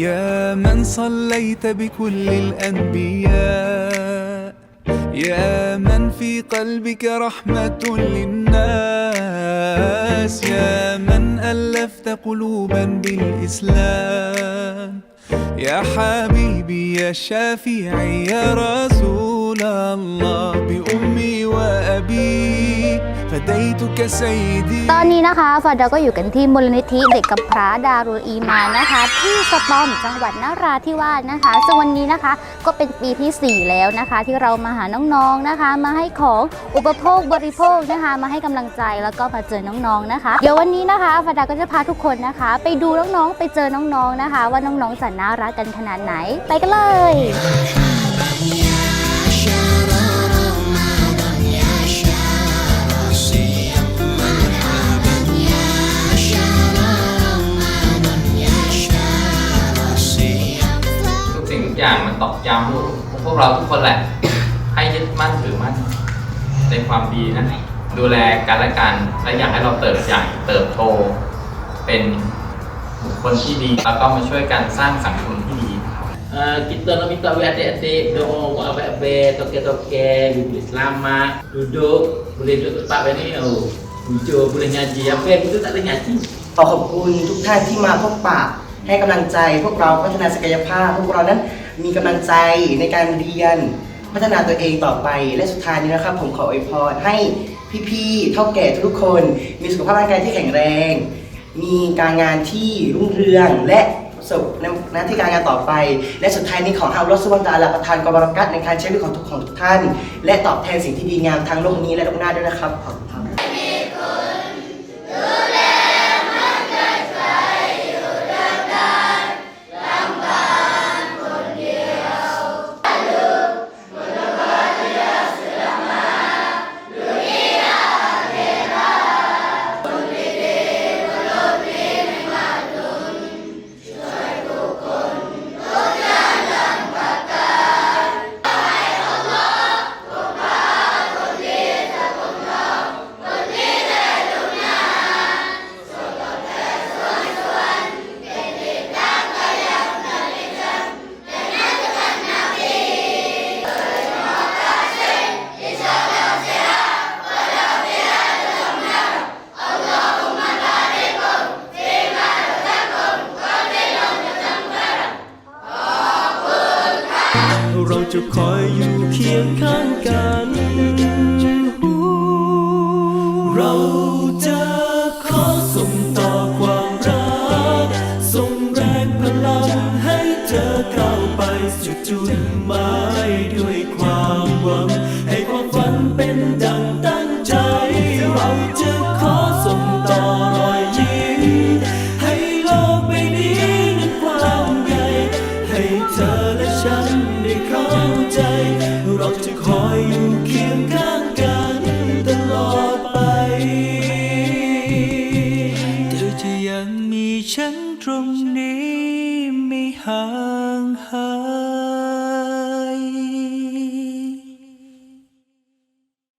يا من صليت بكل الأنبياء يا من في قلبك رحمة للناس يا من ألفت قلوبا بالإسلام. يا حبيبي يا شافعي يا رسول الله بأمي وأبي ตอนนี้นะคะฟาดาก็อยู่กันที่มูลนิธิเด็กกำพร้าดารุอีมานะคะ ที่สตอมจังหวัดนราธิวาสนะคะซึ่งวันนี้นะคะก็เป็นปีที่ 4 แล้วนะคะ ที่เรามาหาน้องๆนะคะ มาให้ของอุปโภคบริโภคนะคะ มาให้กำลังใจแล้วก็มาเจอน้องๆนะคะ เดี๋ยววันนี้นะคะฟาดาก็จะพาทุกคนนะคะ ไปดูน้องๆไปเจอน้องๆนะคะ ว่าน้องๆจะน่ารักกันขนาดไหน ไปกันเลย ย่างมันตอกย้ำพวกพวกเราทุกคนแหละ ให้ยึดมั่นถือมั่นในความดีนะดูแลกันและกัน และอยากให้เราเติบใหญ่เติบโต เป็นบุคคลที่ดี แล้วก็มาช่วยกันสร้างสังคมที่ดี Uh, kita nak minta buat adik-adik doa buat abang-abang, toke-toke, boleh selamat, duduk, boleh duduk tempat ni, oh, hujur, boleh nyaji. Apa yang kita tak boleh nyaji? ขอขอบคุณทุกท่านที่มาพบปะให้กำลังใจพวกเราพัฒนาศักยภาพ พวกเรานั้น มีกำลังใจในการเรียน พัฒนาตัวเองต่อไป และสุดท้ายนี้นะครับ ผมขออวยพรให้พี่ๆเท่าแก่ทุกคน มีสุขภาพร่างกายที่แข็งแรง มีการงานที่รุ่งเรืองและประสบในหน้าที่การงานต่อไป และสุดท้ายนี้ขอให้อัลอฮฺสุบฮานะฮูวะตะอาลาประทานกบรักัตในการใช้ชีวิตของทุกของทุกท่าน และตอบแทนสิ่งที่ดีงามทั้งโลกนี้และโลกหน้าด้วยนะครับขอบคุณ จะคอยอยู่เคียงข้างกัน เราจะขอส่งต่อความรัก ส่งแรงพลังให้เธอก้าวไปสู่จุดหมายด้วยความหวัง ธอและฉันได้เข้าใจ เราจะคอยอยู่เคียงข้างกันตลอดไป เธอจะยังมีฉันตรงนี้ไม่ห่าย